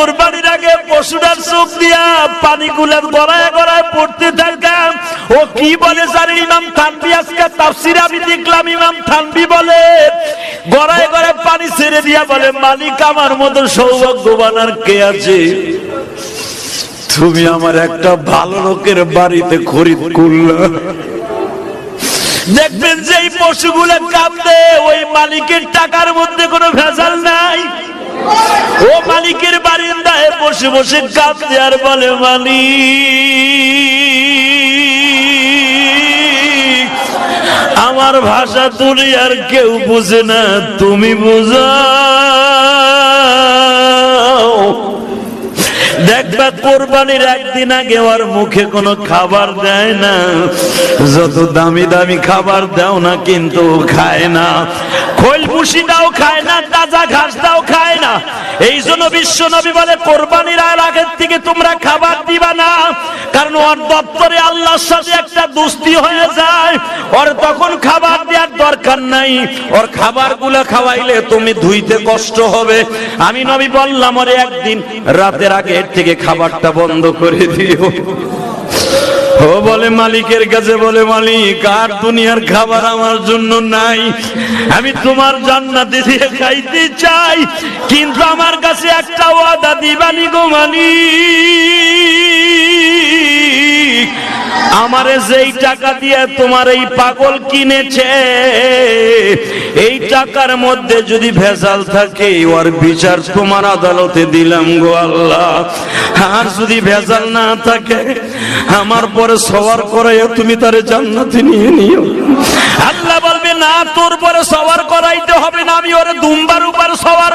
কোরবানির আগে পশুটার চোখ দিয়া পানি গুলার গড়ায় গড়ায় পড়তে থাকতাম ও কি বলে জানি, ইমাম থানবি আজকে তাফসির আমি দেখলাম, ইমাম থানবি বলে, গড়ায় গড়ায় পানি ছেড়ে দিয়া বলে, মালিক আমার মতো সৌভাগ্যবান আর কে আছে? তুমি আমার একটা ভালো লোকের বাড়িতে খরিদ করলা। দেখবেন যে এই পশুগুলো কাঁদে, ওই মালিকের টাকার মধ্যে মালিকের বারিন্দায় বসে বসে কাঁদতে আর বলে মানি আমার ভাষা তুলি আর কেউ বুঝে না, তুমি বুঝাও দেখবা কোরবানির একদিন আগে ওর মুখে কোনো খাবার দেয় না। যত দামি দামি খাবার দাও না, কিন্তু খায় না। খোল ভুসি দাও খায় না, তাজা ঘাস দাও খায় না। এই জন্য বিশ্ব নবী বলে, কোরবানির আর আগের থেকে তোমরা খাবার দিবা না। কারণ ওর দপ্তরে আল্লাহর সাথে একটা দুস্তি হয়ে যায়। ওর তখন খাবার দেওয়ার দরকার নাই। ওর খাবারগুলা খাওয়াইলে তুমি ধুইতে কষ্ট হবে। আমি নবী বললাম, ওরে একদিন রাতের আগে এর থেকে খাবারটা বন্ধ করে দিও। ও বলে, মালিকের কাছে বলে, মালিক, আর দুনিয়ার খাবার আমার জন্য নাই। আমি তোমার জান্নাতে দিয়ে খাইতে চাই, কিন্তু আমার কাছে একটা ওয়াদা, দিবানি গো মালিক। আমারে যেই টাকা দিয়ে তোমার এই পাগল কিনেছে, এই টাকার মধ্যে যদি ভেজাল থাকে, ওর বিচার তোমার আদালতে দিলাম গো আল্লাহ। আর যদি ভেজাল না থাকে, আমার পরে সবার করাইয়া তুমি তারে জান্নাতে নিয়ে নিও। আল্লাহ বলবে, না, তোর পরে সবার করাইতে হবে না, আমি ওরে দুম্বার উপর সবার